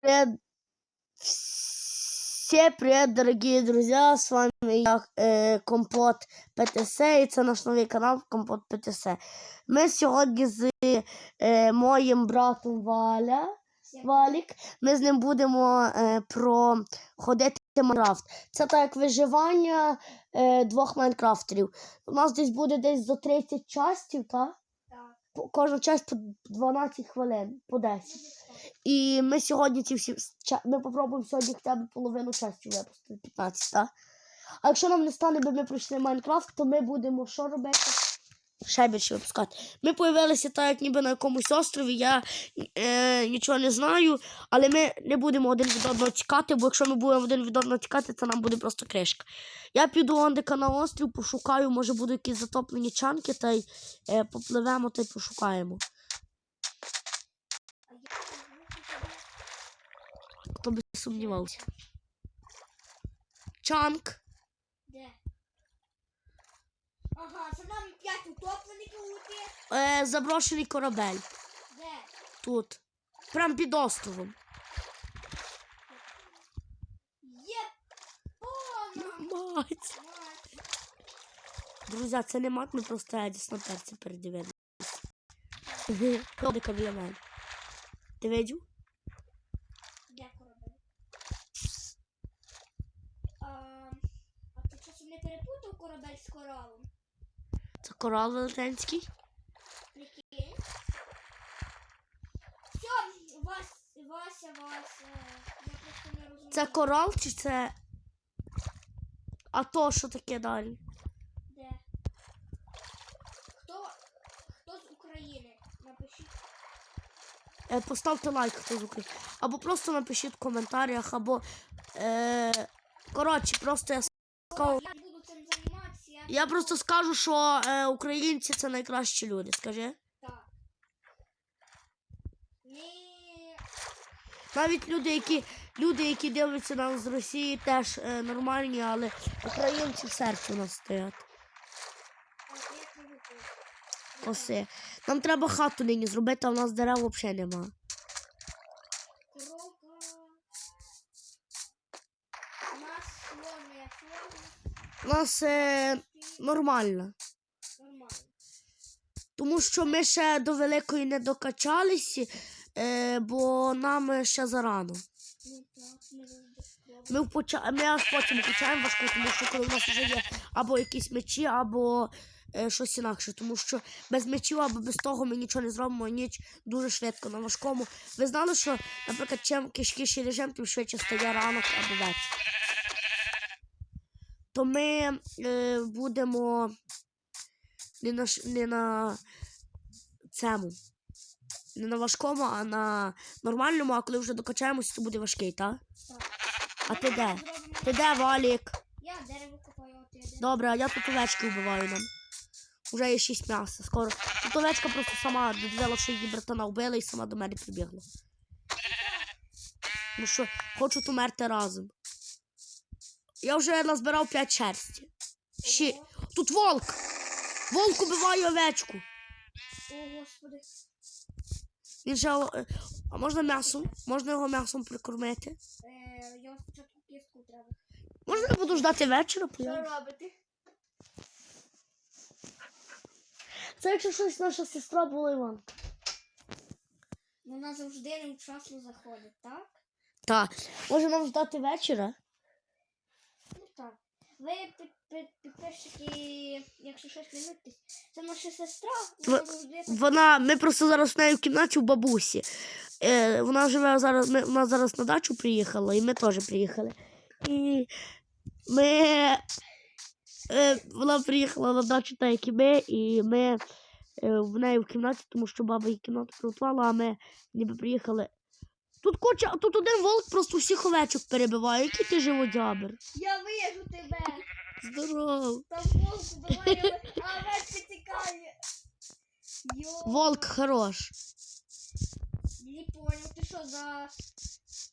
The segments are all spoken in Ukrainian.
Привет. Все привет, дорогие друзья! С вами я, е, Компот ПТС, і це наш новий канал Компот ПТС. Ми сьогодні з е, моїм братом Валя, Валік. Ми з ним будемо е, проходити Майнкрафт. Це так як виживання е, двох майнкрафтерів. У нас десь буде десь за 30 частів, так? Кожна часть по 12 хвилин, по 10. І ми сьогодні ці всі ми попробуємо сьогодні хоча б половину часті випустити 15, так? А якщо нам не стане, бо ми пройшли Майнкрафт, то ми будемо що робити? Ще випускати. Ми появилися так, як ніби на якомусь острові. Я е, нічого не знаю, але ми не будемо один від одного тікати, бо якщо ми будемо один від одного тікати, це нам буде просто кришка. Я піду ондика на острів, пошукаю, може будуть якісь затоплені чанки, та й е, попливемо та й пошукаємо. Хто би сумнівався. Чанк. Де? Ага, це нам п'ять утоплеників луки. Е, заброшений корабель. Де? Тут. Прям під островом. Є пона. Мать. Мать. Друзі, це не мат, ми просто Едіс на перці передивилися. Ходика біля мене. Ти видів? Де корабель? А, а ти часом не перепутав корабель з коралом? Це корал велетенський. Прикинь. Все, Вася, Вася. Я просто не розумію. Це корал чи це. А то що таке далі? Де? Хто, хто з України? Напишіть. Е, поставте лайк, хто з України. Або просто напишіть в коментарях, або. Е, коротше, просто я сказав. Я. Я... Я просто скажу, що е, українці це найкращі люди, скажи. Так. Ні. Навіть люди, які люди, які дивляться нас з Росії, теж е, нормальні, але українці в серці у нас стоять. Коси. Нам треба хату нині зробити, а в нас дерев взагалі нема. Коровка. У нас слон слон. У нас е, нормально. Нормально. Тому що ми ще до великої не докачалися, е, бо нам ще зарано. Ми спробуємо. Ми, аж потім качаємо важку, тому що коли в нас вже є або якісь мечі, або е, щось інакше. Тому що без мечів або без того ми нічого не зробимо, ніч дуже швидко на важкому. Ви знали, що, наприклад, чим кишкіший режим, тим швидше стає ранок або вечір. То ми е, будемо не на, не на цьому. Не на важкому, а на нормальному, а коли вже докачаємося, то буде важкий, так? Так. А ти де? Ти де, Валік? Я дерево копаю, а ти де? Добре, а я тут овечки вбиваю нам. Уже є шість м'яса. Скоро. Тут овечка просто сама додзвела, що її братана вбила і сама до мене прибігла. Ну що, хочуть умерти разом. Я вже назбирав п'ять шерсті. Ще. Тут волк! Волк убиває овечку. О, господи. Він же. е, А можна м'ясом? Можна його м'ясом прикормити? Е, я спочатку кістку треба. Можна я буду ждати вечора? Що робити? Це якщо щось наша сестра була Іван. Ну, Вона завжди невчасно заходить, так? Так. Може нам ждати вечора? Ви під, під, підписчики, якщо щось не митись, це наша сестра, вона ми просто зараз з нею в кімнаті у бабусі. Е, вона живе зараз, ми, вона зараз на дачу приїхала, і ми теж приїхали. І ми, е, вона приїхала на дачу, так як і ми, і ми е, в неї в кімнаті, тому що баба її кімнату приготувала, а ми ніби приїхали. Тут куча, тут один волк просто всіх овечок перебиває. Який ти живодябер? Я вижу тебе! Здоров. Там волк вбиває, а овечка тікає. Йо. Волк хорош. Не понял, ти що за...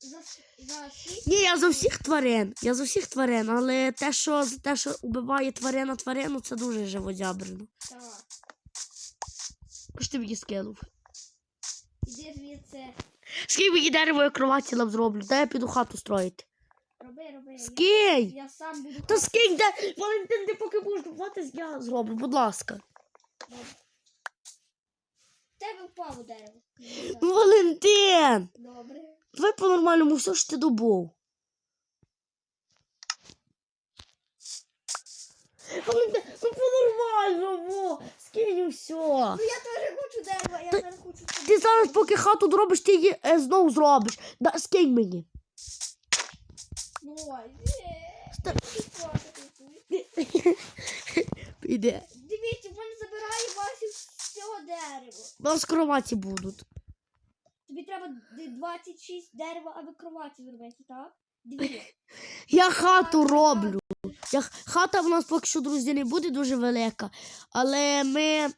За, за? Ні, я за всіх тварин. Я за всіх тварин, але те, що те, що убиває тварина тварину, це дуже живодябрено. Так. Що ти мені скинув? Іди звідси. Скинь мені дерево я кроваті нам зроблю. Дай я піду хату строїти. Роби, роби. Я, Скинь! я сам буду. Та скинь, де Валентин, ти поки будеш будувати, я зроблю, будь ласка. Добре. Тебе впало дерево. Ну, Валентин! Добре. Давай по-нормальному все ж ти добув. Ну по-нормальному! Скинь все. Ну я теж хочу дерева, я зараз хочу. собі- Ти зараз, поки хату доробиш, ти її е, знову зробиш. Да, скинь мені. Ой, е, Ста- ти. Піде. Дивіться, він забирає Васю з цього дерева. У нас кроваті будуть. Тобі треба д- 26 дерева, аби кроваті зробити, так? Дві. Я хату роблю. Я, хата в нас поки що, друзі, не буде дуже велика, але ми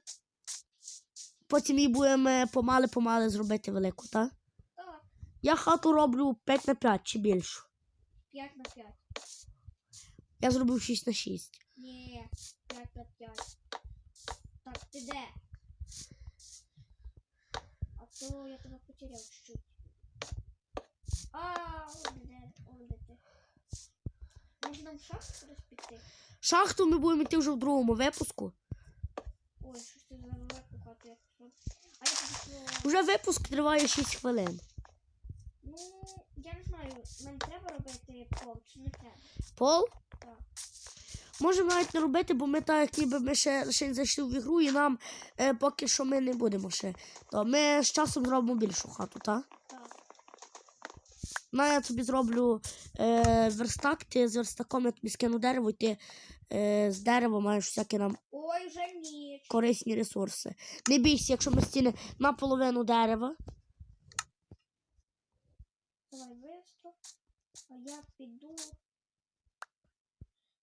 потім її будемо помали-помали зробити велику, так? Так, Я хату роблю 5 на 5 чи більше. 5 на 5. Я зробив 6 на 6. Ні, 5 на 5. Так, ти де? А то я тебе потеряв чуть-чуть. А, он де, он де ти. Може нам в шахту кудись піти? Шахту ми будемо йти вже в другому випуску. Ой, що ж ти за велику хату я пішов. А я пішла. Уже випуск триває 6 хвилин. Ну, я не знаю, мені треба робити пол чи не треба. Пол? Так. Можемо навіть не робити, бо ми так, як ніби ми ще, не зайшли в ігру, і нам е, поки що ми не будемо ще. То ми з часом зробимо більшу хату, так? Ну, я тобі зроблю е, верстак, ти з верстаком я тобі скину дерево, і ти е, з дерева маєш всякі нам Ой, вже ніч. корисні ресурси. Не бійся, якщо ми стіни наполовину дерева. Давай быстро. А я піду.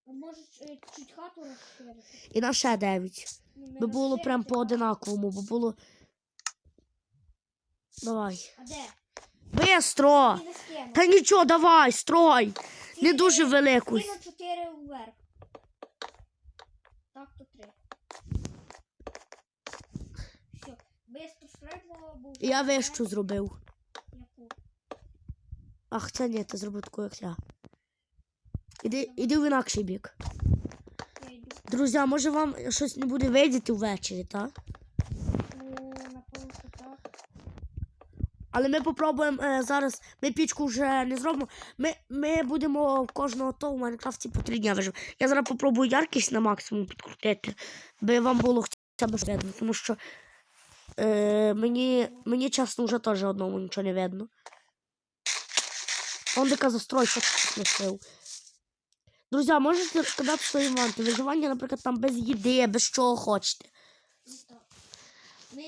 А може е, чуть хату розширити? І на ще 9. Ну, не Би було прям по а- одинаковому, бо було. Давай. А де? Бистро! Та нічого, давай, строй! Не дуже велику. Скину 4 вверх. Так, то 3. Все. Быстро швидко, бо... вже Я вищу зробив. Яку? Ах, це ні, ти зробив таку, як я. Іди, іди в інакший бік. Я йду. Друзі, може вам щось не буде видіти ввечері, так? Ну, напевно, що так. Але ми попробуємо е, зараз. Ми пічку вже не зробимо. Ми, ми будемо кожного то в Майнкрафті по три дня вижив. Я зараз попробую яркість на максимум підкрутити, би вам було хоча б видно, тому що е, мені, мені чесно вже теж одному нічого не видно. Он така застрой, що тут лишив. Друзі, можете сказати свої ванти. Виживання, наприклад, там без їди, без чого хочете. Ну. Ми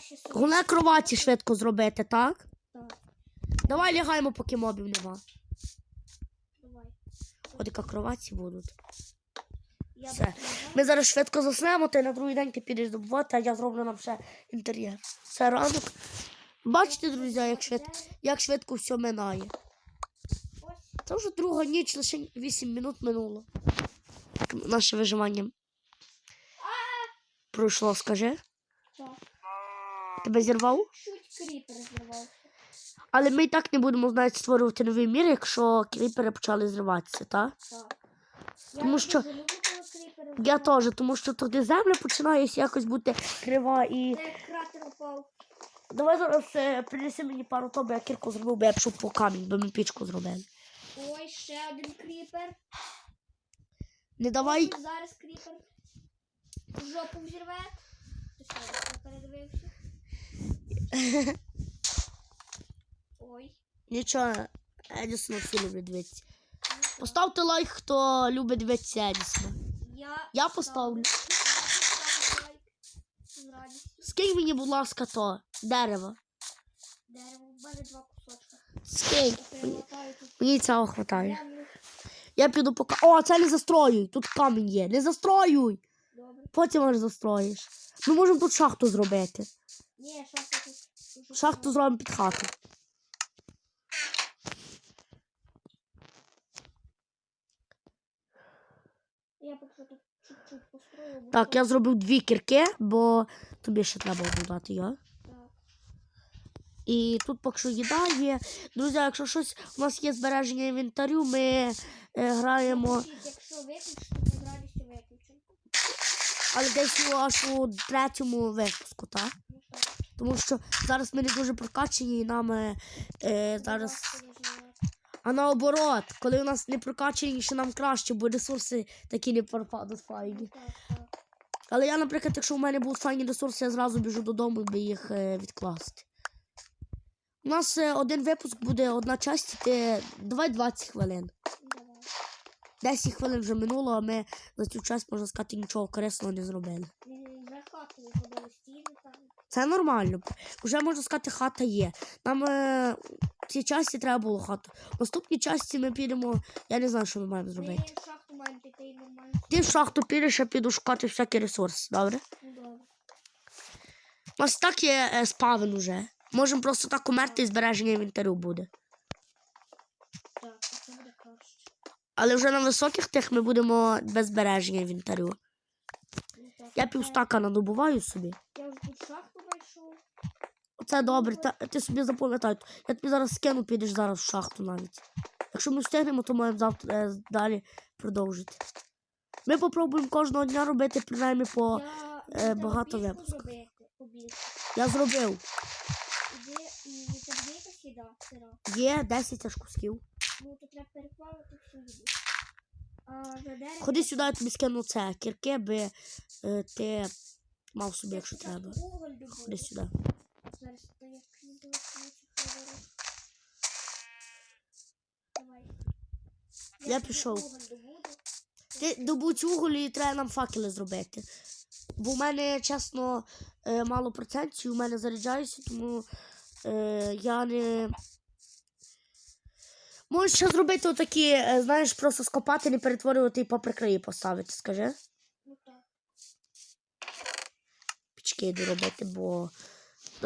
собі... Головне кроваті швидко зробити, так? Так, Давай лягаємо, поки мобів нема. давай. От яка кроваті будуть. Я Все. Ми зараз швидко заснемо, ти на другий день ти підеш добувати, а я зроблю нам ще інтер'єр. Це ранок. Бачите, друзі, як швидко, як швидко все минає. Це вже друга ніч, лише 8 минут минуло. Наше виживання пройшло, скажи. Так. Тебе зірвав? Кріпер. Але ми і так не будемо знаєте, створювати новий мір, якщо кріпери почали зриватися, так? Так. Тому що- Я теж, тому що тоді земля починає якось бути крива і. Кратер упав. Давай зараз е, принеси мені пару то, бо я кірку зробив, бо я пішов по камінь, бо ми пічку зробили. Ой, ще один кріпер. Не давай. Зараз кріпер. Жопу взірве. Ти що, передивився? Ой. Нічого, Едісона всі люблять дивитися. Поставте лайк, хто любить дивитися Едісона. Я, Я поставлю. Скинь мені, будь ласка, то дерево. Дерево, в мене два кусочка. Скинь. Мені цього хватає. Я піду пока. О, це не застроюй. Тут камінь є. Не застроюй. Добре. Потім аж застроїш. Ми можемо тут шахту зробити. Ні, шахта тут. Шахту зробимо під хату. Я поки тут чуть-чуть построю. бо Так, я зробив дві кірки, бо тобі ще треба додати його. І тут поки що їда є. Друзі, якщо щось у нас є збереження інвентарю, ми е, граємо, Якщо виключити, то з радістю виключимо. але десь у аж у третьому випуску, так? Тому що зараз ми не дуже прокачені і нам е, е, зараз. А наоборот, коли у нас не прокачені, що нам краще, бо ресурси такі не пропадуть файні. Але я, наприклад, якщо в мене будуть файні ресурси, я зразу біжу додому, би їх е, відкласти. У нас е, один випуск буде одна часть, йти давай 20 хвилин. Давай. 10 хвилин вже минуло, а ми за цю час, можна сказати, нічого корисного не зробили. М, За стіни там. Це нормально. Вже можна сказати, хата є. Нам е, в цій часті треба було хату. В наступній часті ми підемо. Я не знаю, що ми маємо Ми зробити. в шахту маємо піти нормально. Ти в шахту підеш, я піду шукати всякі ресурси, добре? Ну добре. У нас так є е, спавен уже. Можемо просто так умерти і збереження інвентарю буде. Так, це буде краще. Але вже на високих тих ми будемо без збереження інвентарю. Ну, Я півстака надобуваю собі. Я вже тут шахту знайшов. Це добре, та, ти собі запам'ятай. Я тобі зараз скину, підеш зараз в шахту навіть. Якщо ми встигнемо, то маємо завтра е, далі продовжити. Ми попробуємо кожного дня робити принаймні по. Е, багато випусків. Я зробив. Є якась їда, сира. 10 аж кусків. Ну, то треба переплавити всю. Ходи сюди, я тобі скину це. Кірки би е, ти мав собі, якщо треба. Ходи сюди. Зараз то як не Давай. Я пішов. Ти добудь уголь і треба нам факели зробити. Бо в мене, чесно, е, мало процентів, у мене заряджаюся, тому е, я не. Можеш ще зробити отакі, е, знаєш, просто скопати, не перетворювати і по прикраї поставити, скажи. Ну так. Пічки йду робити, бо.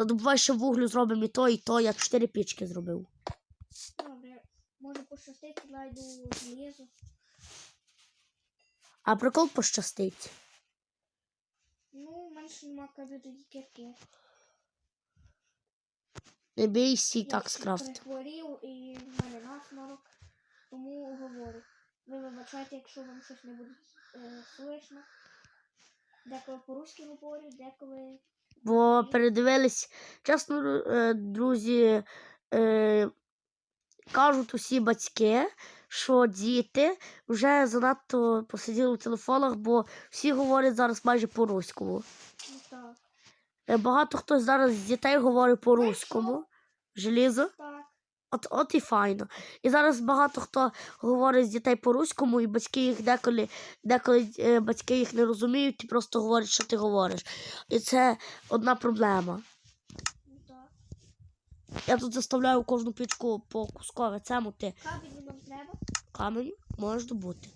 Та добувай ще вуглю зробимо і то, і то, я чотири пічки зробив. Добре. Може пощастить, знайду железо. А прикол пощастить. Ну, ще нема кабіду кірки. Не бійся і Я так скрафт. перехворів і в мене насморок. Тому говорю. Ви вибачайте, якщо вам щось не буде е, слышно. Деколи по-руськи говорю, деколи. Бо передивились, чесно, е, друзі, е, кажуть усі батьки, що діти вже занадто посиділи в телефонах, бо всі говорять зараз майже по-руському. Ну. Е, Багато хто зараз з дітей говорить по-руському. Желізо. От, от і файно. І зараз багато хто говорить з дітей по-руському, і батьки їх деколи, деколи е, батьки їх не розуміють і просто говорять, що ти говориш. І це одна проблема. Я тут заставляю кожну пічку по кускове цему ти Кабель нам треба. каменю можеш добути.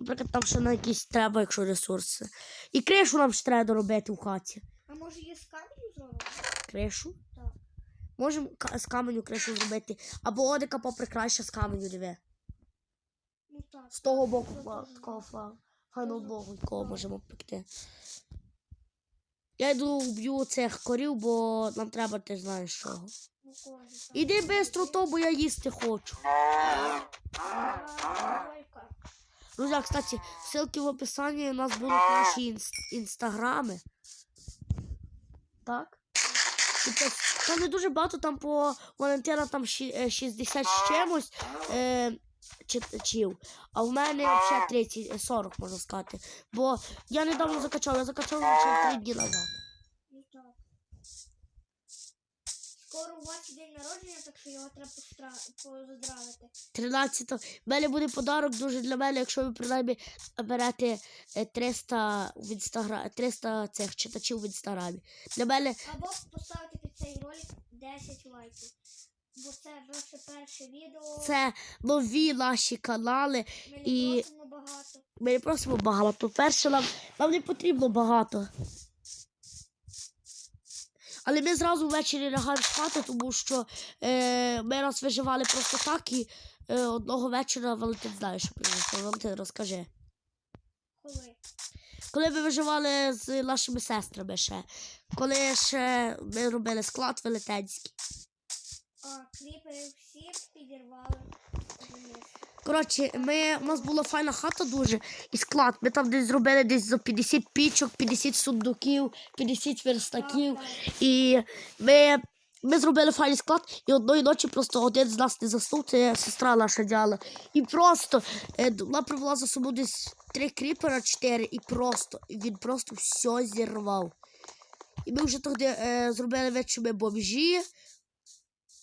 Наприклад, там ще на якісь треба, якщо ресурси. І кришу нам ще треба доробити в хаті. А може є з каменю зробимо? Кришу. Так. Можемо з каменю кришу зробити. Або одика поприкраще з каменю диви. Ну так. З того боку Це фла- такого можна. Файного якого можемо пекти. Я йду вб'ю цих корів, бо нам треба, ти знаєш чого. Ну. Іди швидко, то, бо я їсти хочу. Друзі, кстати, ссылки в описанні у нас будуть наші інс- інстаграми. Так? Там не дуже багато, там по волонтерам там е, 60 з чимось е, читачів. А в мене ще 30, е, 40, можна сказати. Бо я недавно закачав, я закачав ще 3 дні назад. Скоро у вас день народження, так що його треба поздравити. 13 В мене буде подарок дуже для мене, якщо ви принаймні берете е, 300 в інстагра... 300 цих читачів в інстаграмі. Для мене Або поставити під цей ролик 10 лайків. Бо це наше перше відео. це нові наші канали. Ми не і- просимо багато. Ми не просимо багато. Перше нам, нам не потрібно багато. Але ми зразу ввечері лягаємо спати, тому що е, ми раз виживали просто так і е, одного вечора Валентин знає, що произошло. Валентин, розкажи. Коли? Коли ми виживали з нашими сестрами ще, коли ще ми робили склад велетенський. А кріпери всі підірвали. Коротше, ми, у нас була файна хата дуже і склад. Ми там десь зробили десь за 50 пічок, 50 сундуків, 50 верстаків. Так, так. І ми, ми зробили файний склад, і одної ночі просто один з нас не заснув, це сестра наша Діана. І просто е, вона привела за собою десь три кріпера, чотири, і просто він просто все зірвав. І ми вже тоді е, зробили що бомжі.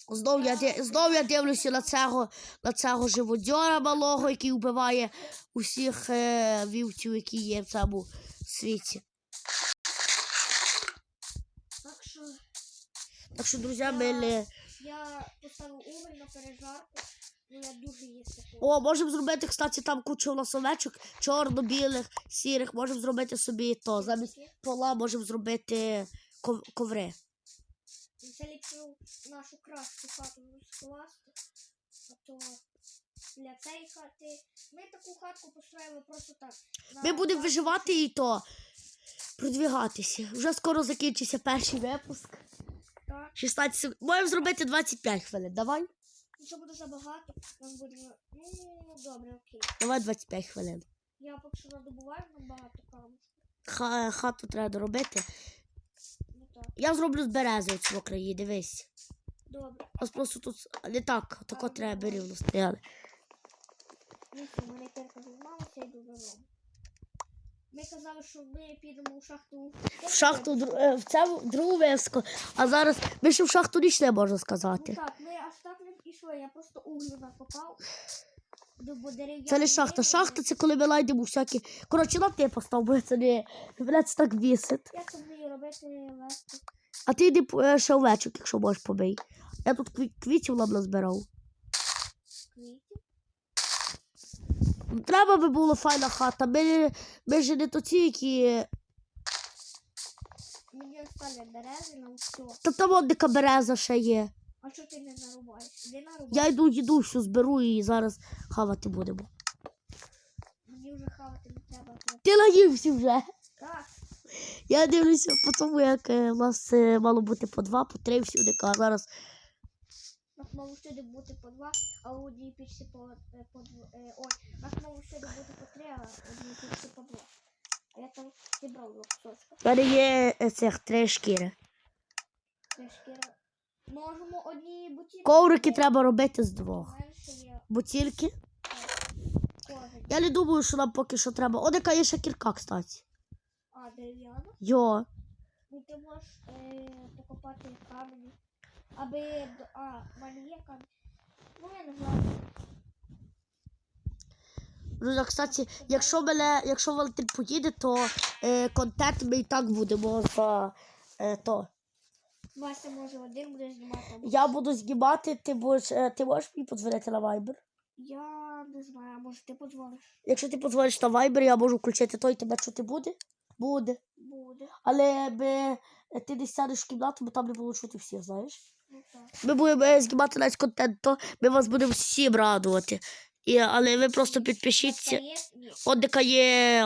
Знов я, знов я дивлюся на цього, на цього живодьора малого, який вбиває усіх е, вівців, які є в цьому світі. Так що Так що, друзі, ми... не- я поставив уголь на пережарку, я. О, можемо зробити, кстати, там кучу у нас овечок, чорно-білих, сірих. Можемо зробити собі то. Замість пола можемо зробити ков- коври. Ліпше нашу кращу хату скласти. А то для цієї хати. Ми таку хатку построїли просто так. Ми будемо виживати і то продвігатися. Вже скоро закінчиться перший випуск. Так. 16 секунд. Можемо зробити 25 хвилин. Давай. Якщо буде забагато, нам будемо. Ну, добре, окей. Давай 25 хвилин. Я поки що надобуваю нам багато камушку. Ха- хату треба доробити. Ну. Я зроблю з берези цього краї, дивись. Добре. Нас просто тут не так, тако треба рівно стояли. Ну що, мене кирка зламалася, йду додому. Ми казали, що ми підемо у шахту. В шахту дру- е, в цьому другу виску. А зараз ми ще в шахту ніч не можна Ну сказати. так, ми аж так не пішли, я просто углю накопав. До Це не шахта. Шахта це коли ми знайдемо всякі. Коротше, на ти постав, бо це не мене це так бісить. Я це вмію робити легко. А ти йди е, ще овечок, якщо можеш побий. Я тут кві- квітів нам назбирав. Квітів. Треба би було файна хата. Ми, ми ж не то ті, які. Мені оставлять берези на все. Та там от дика береза ще є. А що ти не нарубаєш? Я йду їду, всю зберу і зараз хавати будемо. Мені вже хавати не треба. Ти наївся вже. Так, Я дивлюся по тому, як е, у нас е, мало бути по два, по три всюди, а зараз нас мало всюди бути по два, а у одній пічці по, е, по е, Ой, нас мало всюди бути по три, а у одній пічці по два. А я там зібрав два кусочка. мене є е, цих три шкіри. Це шкіра. Можемо одні бутілки. Коврики треба робити з двох. Бутільки. Я не думаю, що нам поки що треба. О, яка є ще кірка, кстати. Дерев'яна. Йо. Ну ти можеш е, покопати камені. Аби. А, в мене є камінь. Ну я не знаю. Ну, кстати, якщо мене, якщо Валентин поїде, то е, контент ми і так будемо за е, то. Вася може один буде знімати. або- Я буду знімати, ти будеш, е, ти можеш мені подзвонити на Viber? Я не знаю, може ти подзвониш. Якщо ти подзвониш на Viber, я можу включити той, тебе чути буде? Буде. Буде. Але би, е, ти десь сядеш в кімнату, бо там не було чути всіх, знаєш? Ну так. Ми будемо е, знімати навіть контент, то ми вас будемо всім радувати. І, але ви просто підпишіться. От яка є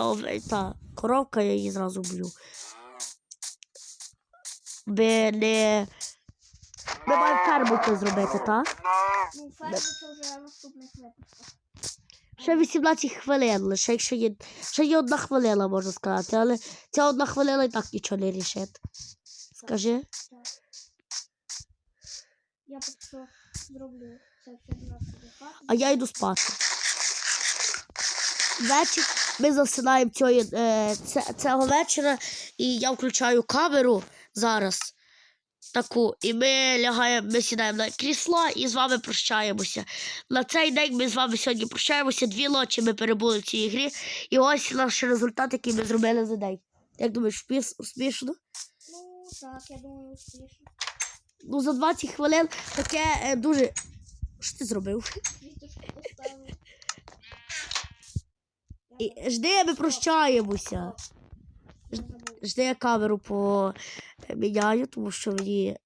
та коровка, я її зразу б'ю. Би не. Ми маємо ферму зробити, так? Ну, ферму це вже наступних випусках. Ще 18 хвилин, лише якщо є. Ще є одна хвилина, можна сказати, але ця одна хвилина і так нічого не рішить. Скажи. Я що зроблю це все. А я йду спати. Вечір ми засинаємо цього, е, цього вечора, і я включаю камеру зараз. Таку, і ми лягаємо, ми сідаємо на крісло і з вами прощаємося. На цей день ми з вами сьогодні прощаємося. Дві ночі ми перебули в цій грі. І ось наш результат, який ми зробили за день. Як думаєш, успішно? Ну так, я думаю, успішно. Ну, за 20 хвилин таке е, дуже. Що ти зробив? І, жди, ми прощаємося. Забув. Жди, я камеру поміняю, тому що мені.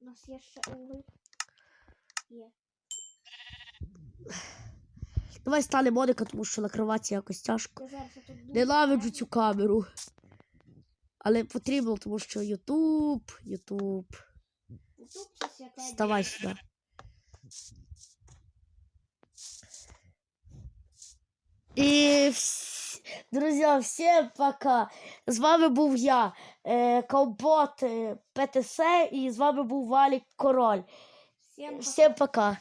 У нас є ще уголь. Є. Давай стане Моника, тому що накриватися якось тяжко. Ненавиджу цю камеру. Але потрібно, тому що Ютуб, Ютуб. Вставай сюди. І вс... друзі, всім пока. З вами був я, е, Ковбот е, ПТС, і з вами був Валік Король. Всім пока. Всім пока.